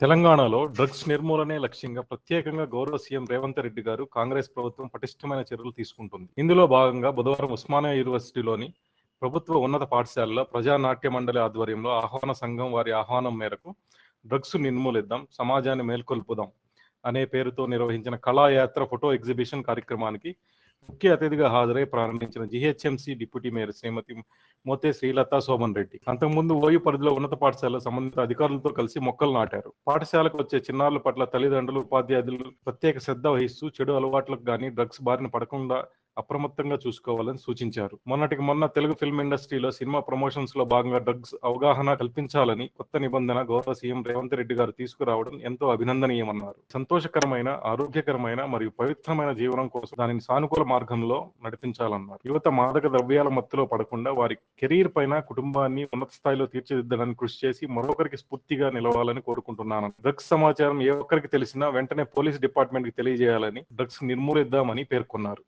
తెలంగాణలో డ్రగ్స్ నిర్మూలనే లక్ష్యంగా ప్రత్యేకంగా గౌరవ సీఎం రేవంత్ రెడ్డి గారు కాంగ్రెస్ ప్రభుత్వం పటిష్టమైన చర్యలు తీసుకుంటుంది. ఇందులో భాగంగా బుధవారం ఉస్మానియా యూనివర్సిటీలోని ప్రభుత్వ ఉన్నత పాఠశాలలో ప్రజానాట్య మండలి ఆధ్వర్యంలో ఆహ్వాన సంఘం వారి ఆహ్వానం మేరకు డ్రగ్స్ నిర్మూలిద్దాం సమాజాన్ని మేల్కొల్పుదాం అనే పేరుతో నిర్వహించిన కళాయాత్ర ఫోటో ఎగ్జిబిషన్ కార్యక్రమానికి ముఖ్య అతిథిగా హాజరై ప్రారంభించిన GHMC deputy mayor Shrimati Mothe Srilatha Soman Reddy. అంతకుముందు ఓయూ పరిధిలో ఉన్నత పాఠశాల సంబంధిత అధికారులతో కలిసి మొక్కలు నాటారు. పాఠశాలకు వచ్చే చిన్నారుల పట్ల తల్లిదండ్రులు ఉపాధ్యాయులు ప్రత్యేక శ్రద్ధ వహిస్తూ చెడు అలవాట్లకు గాని డ్రగ్స్ బారిన పడకుండా అప్రమత్తంగా చూసుకోవాలని సూచించారు. మొన్నటికి మొన్న తెలుగు ఫిల్మ్ ఇండస్ట్రీలో సినిమా ప్రమోషన్స్లో భాగంగా డ్రగ్స్ అవగాహన కల్పించాలని కొత్త నిబంధన గౌరవ సీఎం రేవంత్ రెడ్డి గారు తీసుకురావడం ఎంతో అభినందనీయమన్నారు. సంతోషకరమైన ఆరోగ్యకరమైన మరియు పవిత్రమైన జీవనం కోసం దానిని సానుకూల మార్గంలో నడిపించాలన్నారు. యువత మాదక ద్రవ్యాల మత్తులో పడకుండా వారి కెరీర్ పైన కుటుంబాన్ని ఉన్నత స్థాయిలో తీర్చిదిద్దడానికి కృషి చేసి మరొకరికి స్ఫూర్తిగా నిలవాలని కోరుకుంటున్నాను. డ్రగ్స్ సమాచారం ఏ ఒక్కరికి తెలిసినా వెంటనే పోలీస్ డిపార్ట్మెంట్కి తెలియజేయాలని డ్రగ్స్ నిర్మూలిద్దామని పేర్కొన్నారు.